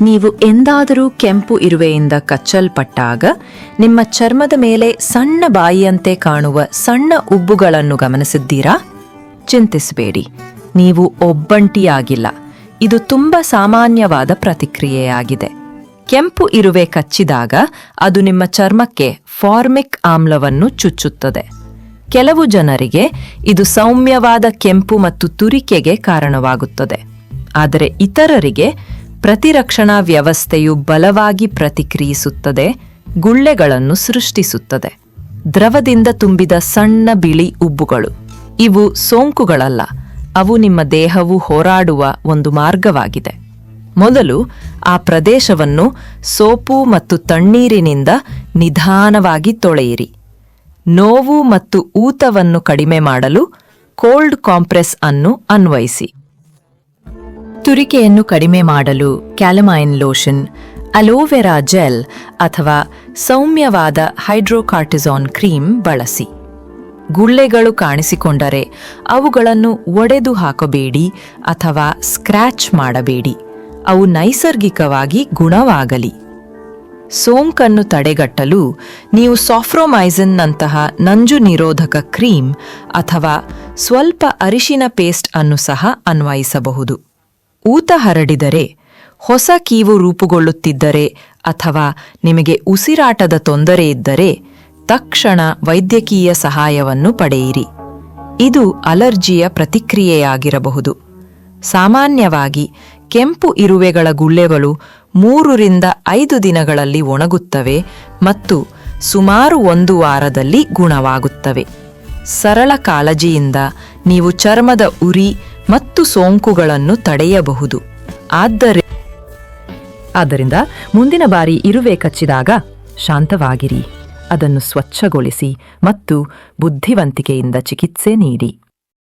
ನೀವು ಎಂದಾದರೂ ಕೆಂಪು ಇರುವೆಯಿಂದ ಕಚ್ಚಲ್ಪಟ್ಟಾಗ, ನಿಮ್ಮ ಚರ್ಮದ ಮೇಲೆ ಸಣ್ಣ ಬಾಯಿಯಂತೆ ಕಾಣುವ ಸಣ್ಣ ಉಬ್ಬುಗಳನ್ನು ಗಮನಿಸಿದ್ದೀರಾ? ಚಿಂತಿಸಬೇಡಿ. ನೀವು ಒಬ್ಬಂಟಿಯಾಗಿಲ್ಲ. ಇದು ತುಂಬ ಸಾಮಾನ್ಯವಾದ ಪ್ರತಿಕ್ರಿಯೆಯಾಗಿದೆ. ಕೆಂಪು ಇರುವೆ ಕಚ್ಚಿದಾಗ ಅದು ನಿಮ್ಮ ಚರ್ಮಕ್ಕೆ ಫಾರ್ಮಿಕ್ ಆಮ್ಲವನ್ನು ಚುಚ್ಚುತ್ತದೆ. ಕೆಲವು ಜನರಿಗೆ ಇದು ಸೌಮ್ಯವಾದ ಕೆಂಪು ಮತ್ತು ತುರಿಕೆಗೆ ಕಾರಣವಾಗುತ್ತದೆ. ಆದರೆ ಇತರರಿಗೆ ಪ್ರತಿರಕ್ಷಣಾ ವ್ಯವಸ್ಥೆಯು ಬಲವಾಗಿ ಪ್ರತಿಕ್ರಿಯಿಸುತ್ತದೆ, ಗುಳ್ಳೆಗಳನ್ನು ಸೃಷ್ಟಿಸುತ್ತದೆ. ದ್ರವದಿಂದ ತುಂಬಿದ ಸಣ್ಣ ಬಿಳಿ ಉಬ್ಬುಗಳು. ಇವು ಸೋಂಕುಗಳಲ್ಲ, ಅವು ನಿಮ್ಮ ದೇಹವು ಹೋರಾಡುವ ಒಂದು ಮಾರ್ಗವಾಗಿದೆ. ಮೊದಲು ಆ ಪ್ರದೇಶವನ್ನು ಸೋಪು ಮತ್ತು ತಣ್ಣೀರಿನಿಂದ ನಿಧಾನವಾಗಿ ತೊಳೆಯಿರಿ. ನೋವು ಮತ್ತು ಊತವನ್ನು ಕಡಿಮೆ ಮಾಡಲು ಕೋಲ್ಡ್ ಕಾಂಪ್ರೆಸ್ ಅನ್ನು ಅನ್ವಯಿಸಿ. ತುರಿಕೆಯನ್ನು ಕಡಿಮೆ ಮಾಡಲು ಕ್ಯಾಲಮೈನ್ ಲೋಷನ್, ಅಲೋವೆರಾ ಜೆಲ್ ಅಥವಾ ಸೌಮ್ಯವಾದ ಹೈಡ್ರೋಕಾರ್ಟಿಸಾನ್ ಕ್ರೀಮ್ ಬಳಸಿ. ಗುಳ್ಳೆಗಳು ಕಾಣಿಸಿಕೊಂಡರೆ ಅವುಗಳನ್ನು ಒಡೆದು ಹಾಕಬೇಡಿ ಅಥವಾ ಸ್ಕ್ರ್ಯಾಚ್ ಮಾಡಬೇಡಿ. ಅವು ನೈಸರ್ಗಿಕವಾಗಿ ಗುಣವಾಗಲಿ. ಸೋಂಕನ್ನು ತಡೆಗಟ್ಟಲು ನೀವು ಸಾಫ್ರೋಮೈಸಿನ್ನಂತಹ ನಂಜು ನಿರೋಧಕ ಕ್ರೀಮ್ ಅಥವಾ ಸ್ವಲ್ಪ ಅರಿಶಿನ ಪೇಸ್ಟ್ ಅನ್ನು ಸಹ ಅನ್ವಯಿಸಬಹುದು. ಊತ ಹರಡಿದರೆ, ಹೊಸ ಕೀವು ರೂಪುಗೊಳ್ಳುತ್ತಿದ್ದರೆ ಅಥವಾ ನಿಮಗೆ ಉಸಿರಾಟದ ತೊಂದರೆ ಇದ್ದರೆ, ತಕ್ಷಣ ವೈದ್ಯಕೀಯ ಸಹಾಯವನ್ನು ಪಡೆಯಿರಿ. ಇದು ಅಲರ್ಜಿಯ ಪ್ರತಿಕ್ರಿಯೆಯಾಗಿರಬಹುದು. ಸಾಮಾನ್ಯವಾಗಿ ಕೆಂಪು ಇರುವೆಗಳ ಗುಳ್ಳೆಗಳು ಮೂರರಿಂದ ಐದು ದಿನಗಳಲ್ಲಿ ಒಣಗುತ್ತವೆ ಮತ್ತು ಸುಮಾರು ಒಂದು ವಾರದಲ್ಲಿ ಗುಣವಾಗುತ್ತವೆ. ಸರಳ ಕಾಳಜಿಯಿಂದ ನೀವು ಚರ್ಮದ ಉರಿ ಮತ್ತು ಸೋಂಕುಗಳನ್ನು ತಡೆಯಬಹುದು. ಆದರೆ ಆದ್ದರಿಂದ ಮುಂದಿನ ಬಾರಿ ಇರುವೆ ಕಚ್ಚಿದಾಗ ಶಾಂತವಾಗಿರಿ. ಅದನ್ನು ಸ್ವಚ್ಛಗೊಳಿಸಿ ಮತ್ತು ಬುದ್ಧಿವಂತಿಕೆಯಿಂದ ಚಿಕಿತ್ಸೆ ನೀಡಿ.